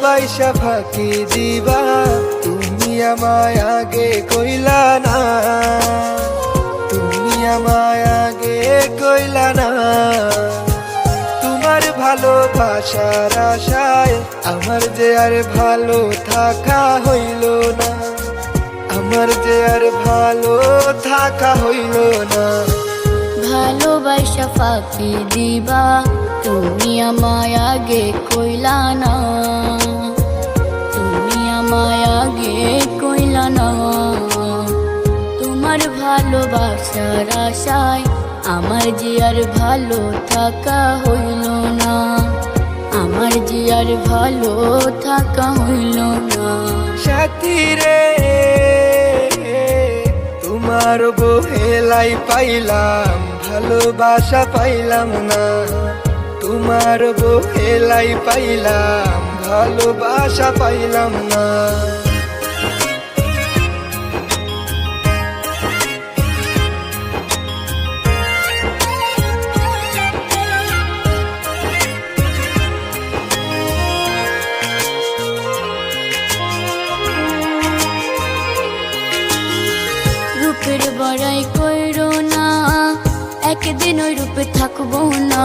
ভালোবাসা ফাঁকি দিবা, তুমি আমায় আগে কইলা না। তুমি আমায় আগে কইলা না। তোমার ভালোবাসার আশায় আমার যে আর ভালো থাকা হইল না। আমার যে আর ভালো থাকা হইল না। ভালোবাসা ফাঁকি দিবা, তুমি আমায় আগে কইলা না। তোমার ভালোবাসার আশায়, আমার যে আর ভালো থাকা হইল না। আমার যে আর ভালো থাকা হইল না। সাথী রে, তোমার বহেলাই পাইলাম, ভালোবাসা পাইলাম না। তোমার বহেলাই পাইলাম, ভালোবাসা পাইলাম না। একদিন ওই রূপে থাকব না।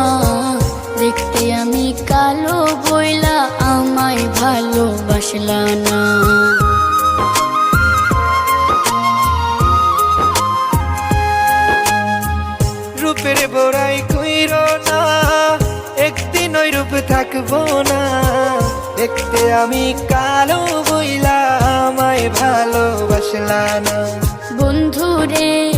দেখতে আমি কালো বইলা আমায় ভালোবাসলা না। রূপের বড়াই কইর না একদিন ওই রূপ থাকব না। দেখতে আমি কালো বইলা আমায় ভালোবাসলা না। বন্ধু রে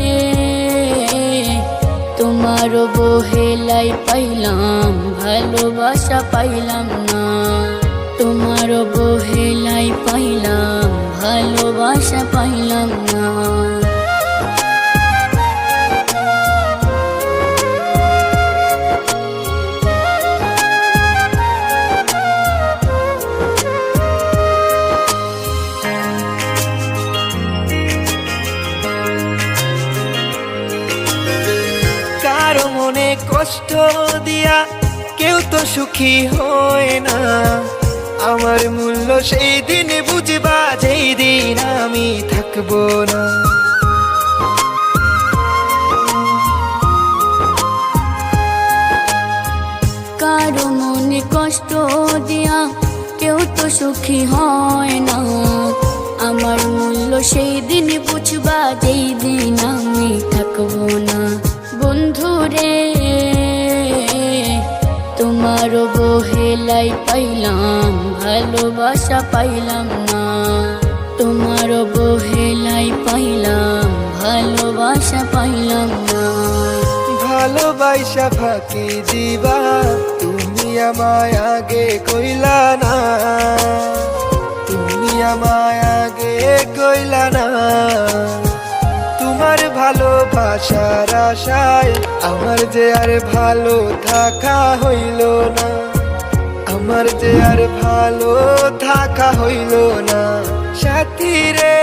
তোমার বহেলাই পাইলাম ভালোবাসা পাইলাম না। তোমার বহেলাই পাইলাম ভালোবাসা পাইলাম কষ্ট দিয়া কেউ তো সুখী হয় না। আমার মূল্য সেই দিন বুঝবা, যেই দিন আমি থাকব না। কারও মনে কষ্ট দিয়া কেউ তো সুখী হয় না। আমার মূল্য সেই দিন বুঝবা, যেই দিন আমি থাকব না। বন্ধু রে তোমার বহেলাই পাইলাম, ভালোবাসা পাইলাম না। তোমার বহেলাই পাইলাম, ভালোবাসা পাইলাম না। ভালোবাসা ফাঁকি দিবা, তুমি আমায় আগে কইলা না। তুমি আমায় ভালোবাসার আশায় আমার যে আর ভালো থাকা হইল না। আমার যে আর ভালো থাকা হইল না। সাথী রে,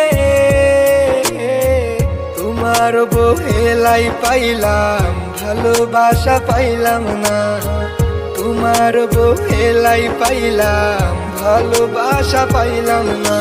তোমার বহেলাই পাইলাম, ভালোবাসা পাইলাম না। তোমার বহেলাই পাইলাম, ভালোবাসা পাইলাম না।